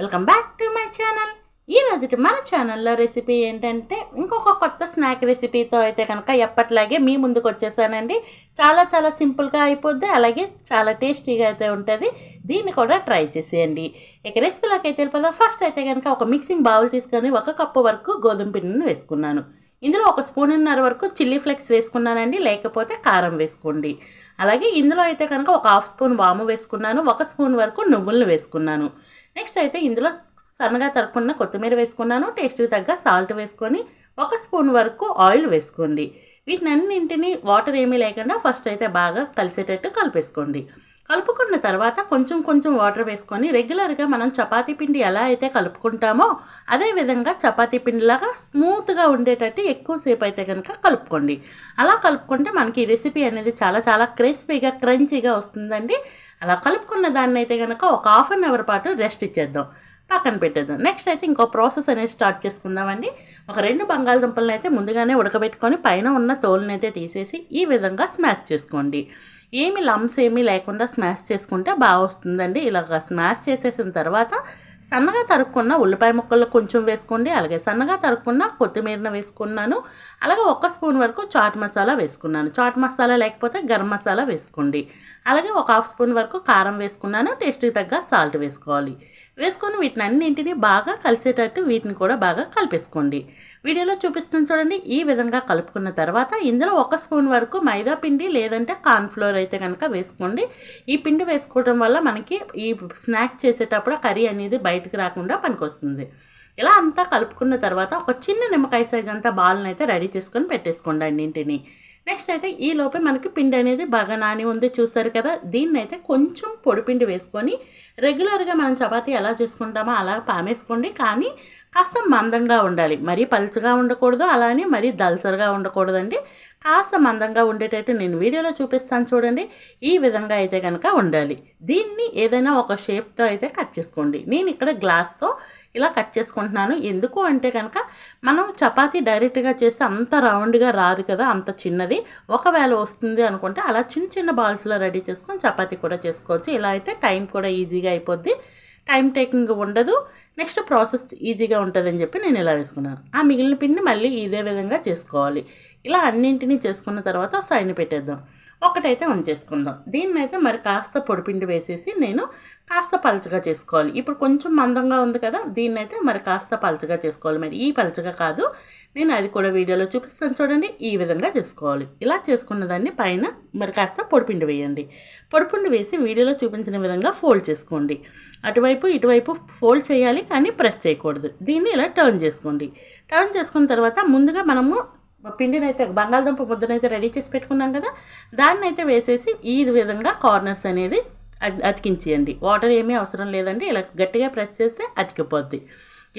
Welcome back to my channel ఈ రోజుటి మన ఛానల్లో రెసిపీ ఏంటంటే ఇంకొక కొత్త స్నాక్ రెసిపీతో అయితే కనుక ఎప్పట్లాగే మీ ముందుకు వచ్చేసానండి. చాలా చాలా సింపుల్గా అయిపోద్ది. అలాగే చాలా టేస్టీగా అయితే ఉంటుంది. దీన్ని కూడా ట్రై చేసేయండి. ఇక రెసిపీలోకి అయితే వెళ్ళిపోదాం. ఫస్ట్ అయితే కనుక ఒక మిక్సింగ్ బౌల్ తీసుకొని ఒక కప్పు వరకు గోధుమ పిండిని వేసుకున్నాను. ఇందులో ఒక స్పూన్నర వరకు చిల్లీ ఫ్లెక్స్ వేసుకున్నానండి. లేకపోతే కారం వేసుకోండి. అలాగే ఇందులో అయితే కనుక ఒక హాఫ్ స్పూన్ వాము వేసుకున్నాను. ఒక స్పూన్ వరకు నువ్వులను వేసుకున్నాను. నెక్స్ట్ అయితే ఇందులో సన్నగా తరుక్కున్న కొత్తిమీర వేసుకున్నాను. టేస్ట్కి తగ్గ సాల్ట్ వేసుకొని ఒక స్పూన్ వరకు ఆయిల్ వేసుకోండి. వీటినన్నింటినీ వాటర్ ఏమీ లేకుండా ఫస్ట్ అయితే బాగా కలిసేటట్టు కలిపేసుకోండి. కలుపుకున్న తర్వాత కొంచెం కొంచెం వాటర్ వేసుకొని రెగ్యులర్గా మనం చపాతీ పిండి ఎలా అయితే కలుపుకుంటామో అదే విధంగా చపాతీ పిండిలాగా స్మూత్గా ఉండేటట్టు ఎక్కువసేపు అయితే కనుక కలుపుకోండి. అలా కలుపుకుంటే మనకి ఈ రెసిపీ అనేది చాలా చాలా క్రిస్పీగా క్రంచీగా వస్తుందండి. అలా కలుపుకున్న దాన్ని అయితే కనుక ఒక హాఫ్ అన్ అవర్ పాటు రెస్ట్ ఇచ్చేద్దాం. పక్కన పెట్టేద్దాం. నెక్స్ట్ అయితే ఇంకో ప్రాసెస్ అనేది స్టార్ట్ చేసుకుందామండి. ఒక రెండు బంగాళదుంపలను అయితే ముందుగానే ఉడకబెట్టుకొని పైన ఉన్న తోలుని అయితే తీసేసి ఈ విధంగా స్మాష్ చేసుకోండి. ఏమి లమ్స్ ఏమీ లేకుండా స్మాష్ చేసుకుంటే బాగా వస్తుందండి ఇలాగ స్మాష్ చేసేసిన తర్వాత సన్నగా తరుక్కున్న ఉల్లిపాయ ముక్కలు కొంచెం వేసుకోండి అలాగే సన్నగా తరుక్కున్న కొత్తిమీరను వేసుకున్నాను. అలాగే ఒక స్పూన్ వరకు చాట్ మసాలా వేసుకున్నాను. చాట్ మసాలా లేకపోతే గరం మసాలా వేసుకోండి. అలాగే ఒక హాఫ్ స్పూన్ వరకు కారం వేసుకున్నాను టేస్ట్కి తగ్గ సాల్ట్ వేసుకోవాలి. వేసుకొని వీటిని అన్నింటినీ బాగా కలిసేటట్టు వీటిని కూడా బాగా కలిపేసుకోండి. వీడియోలో చూపిస్తుంది చూడండి ఈ విధంగా కలుపుకున్న తర్వాత ఇందులో ఒక స్పూన్ వరకు మైదా పిండి లేదంటే కార్న్ఫ్లోర్ అయితే కనుక వేసుకోండి. ఈ పిండి వేసుకోవడం వల్ల మనకి ఈ స్నాక్ చేసేటప్పుడు కర్రీ అనేది బయటకు రాకుండా పనికొస్తుంది. ఇలా అంతా కలుపుకున్న తర్వాత ఒక చిన్న నిమ్మకాయ సైజ్ అంతా బాల్ని అయితే రెడీ చేసుకొని పెట్టేసుకోండి అన్నింటిని. నెక్స్ట్ అయితే ఈ లోపే మనకి పిండి అనేది బాగా నాని ఉంది చూసారు కదా దీన్ని అయితే కొంచెం పొడిపిండి వేసుకొని రెగ్యులర్గా మనం చపాతీ ఎలా చేసుకుంటామో అలా పామేసుకోండి. కానీ కాస్త మందంగా ఉండాలి. మరీ పలుచగా ఉండకూడదు అలానే మరీ దల్సరగా ఉండకూడదండి. కాస్త మందంగా ఉండేటట్టు నేను వీడియోలో చూపిస్తాను చూడండి. ఈ విధంగా అయితే కనుక ఉండాలి. దీన్ని ఏదైనా ఒక షేప్తో అయితే కట్ చేసుకోండి. నేను ఇక్కడ గ్లాస్తో ఇలా కట్ చేసుకుంటున్నాను. ఎందుకు అంటే కనుక మనం చపాతీ డైరెక్ట్గా చేస్తే అంత రౌండ్గా రాదు కదా అంత చిన్నది. ఒకవేళ వస్తుంది అనుకుంటే అలా చిన్న చిన్న బాల్స్లో రెడీ చేసుకొని చపాతీ కూడా చేసుకోవచ్చు. ఇలా అయితే టైం కూడా ఈజీగా అయిపోద్ది. టైం టేకింగ్ ఉండదు. నెక్స్ట్ ప్రాసెస్ ఈజీగా ఉంటుందని చెప్పి నేను ఇలా వేసుకున్నాను. ఆ మిగిలిన పిన్ని మళ్ళీ ఇదే విధంగా చేసుకోవాలి. ఇలా అన్నింటినీ చేసుకున్న తర్వాత సైన్ పెట్టేద్దాం. ఒకటైతే ఉంచేసుకుందాం. దీన్ని అయితే మరి కాస్త పొడిపిండి వేసేసి నేను కాస్త పలుచగా చేసుకోవాలి. ఇప్పుడు కొంచెం మందంగా ఉంది కదా దీన్ని అయితే మరి కాస్త పలచగా చేసుకోవాలి. మరి ఈ పలచగా కాదు నేను అది కూడా వీడియోలో చూపిస్తాను చూడండి. ఈ విధంగా చేసుకోవాలి. ఇలా చేసుకున్న దాన్ని పైన మరి కాస్త పొడిపిండి వేయండి. పొడిపిండి వేసి వీడియోలో చూపించిన విధంగా ఫోల్డ్ చేసుకోండి. అటువైపు ఇటువైపు ఫోల్డ్ చేయాలి కానీ ప్రెస్ చేయకూడదు. దీన్ని ఇలా టర్న్ చేసుకోండి. టర్న్ చేసుకున్న తర్వాత ముందుగా మనము పిండిని అయితే బంగాళదుంప ముద్దనైతే రెడీ చేసి పెట్టుకున్నాం కదా దాన్ని అయితే వేసేసి ఈ విధంగా కార్నర్స్ అనేది అతికించేయండి. వాటర్ ఏమీ అవసరం లేదండి ఇలా గట్టిగా ప్రెస్ చేస్తే అతికిపోద్ది.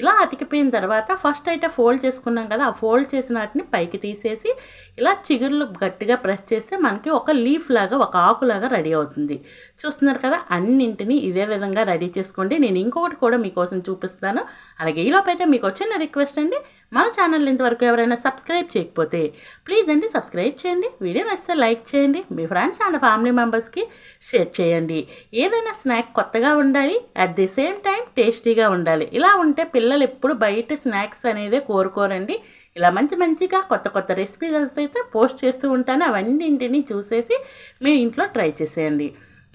ఇలా అతికిపోయిన తర్వాత ఫస్ట్ అయితే ఫోల్డ్ చేసుకున్నాం కదా ఆ ఫోల్డ్ చేసిన వాటిని పైకి తీసేసి ఇలా చిగుర్లు గట్టిగా ప్రెస్ చేస్తే మనకి ఒక లీఫ్ లాగా ఒక ఆకులాగా రెడీ అవుతుంది. చూస్తున్నారు కదా అన్నింటినీ ఇదే విధంగా రెడీ చేసుకోండి. నేను ఇంకొకటి కూడా మీకోసం చూపిస్తాను. అలాగే ఈలోపైతే మీకు వచ్చిన రిక్వెస్ట్ అండి మన ఛానల్ ఇంతవరకు ఎవరైనా సబ్స్క్రైబ్ చేయకపోతే ప్లీజ్ అండి సబ్స్క్రైబ్ చేయండి. వీడియో నచ్చితే లైక్ చేయండి. మీ ఫ్రెండ్స్ అండ్ ఫ్యామిలీ మెంబర్స్కి షేర్ చేయండి. ఏదైనా స్నాక్ కొత్తగా ఉండాలి అట్ ది సేమ్ టైం టేస్టీగా ఉండాలి. ఇలా ఉంటే పిల్లలు ఎప్పుడు బయట స్నాక్స్ అనేది కోరుకోరండి. ఇలా మంచి మంచిగా కొత్త కొత్త రెసిపీస్ అయితే పోస్ట్ చేస్తూ ఉంటాను. అవన్నింటినీ చూసేసి మీ ఇంట్లో ట్రై చేసేయండి.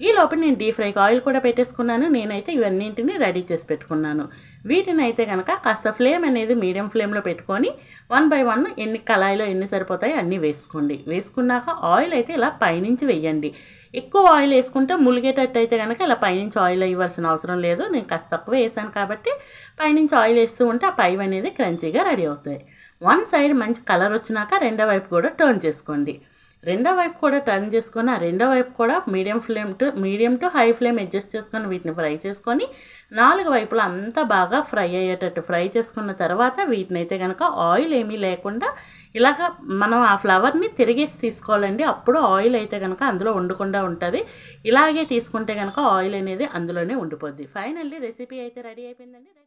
ఈ లోపల నేను డీప్ ఫ్రైకి ఆయిల్ కూడా పెట్టేసుకున్నాను. నేనైతే ఇవన్నింటిని రెడీ చేసి పెట్టుకున్నాను. వీటిని అయితే కనుక కాస్త ఫ్లేమ్ అనేది మీడియం ఫ్లేమ్లో పెట్టుకొని వన్ బై వన్ ఎన్ని కళాయిలో ఎన్ని సరిపోతాయి అన్నీ వేసుకోండి. వేసుకున్నాక ఆయిల్ అయితే ఇలా పైనుంచి వేయండి. ఎక్కువ ఆయిల్ వేసుకుంటే ములిగేటట్టు అయితే కనుక ఇలా పైనుంచి ఆయిల్ ఇవ్వాల్సిన అవసరం లేదు. నేను కాస్త తక్కువ వేసాను కాబట్టి పైనుంచి ఆయిల్ వేస్తూ ఉంటే ఆ పైవ్ అనేది క్రంచీగా రెడీ అవుతాయి. వన్ సైడ్ మంచి కలర్ వచ్చినాక రెండో వైపు కూడా టర్న్ చేసుకోండి. రెండో వైపు కూడా టర్న్ చేసుకొని ఆ రెండో వైపు కూడా medium flame to medium to high flame adjust చేసుకొని వీటిని ఫ్రై చేసుకొని నాలుగు వైపులా అంతా బాగా ఫ్రై అయ్యేటట్టు ఫ్రై చేసుకున్న తర్వాత వీటిని అయితే కనుక ఆయిల్ ఏమీ లేకుండా ఇలాగ మనం ఆ ఫ్లవర్ని తిరిగేసి తీసుకోవాలండి. అప్పుడు ఆయిల్ అయితే కనుక అందులో ఉండకుండా ఉంటుంది. ఇలాగే తీసుకుంటే కనుక ఆయిల్ అనేది అందులోనే ఉండిపోద్ది. ఫైనల్లీ రెసిపీ అయితే రెడీ అయిపోయిందండి.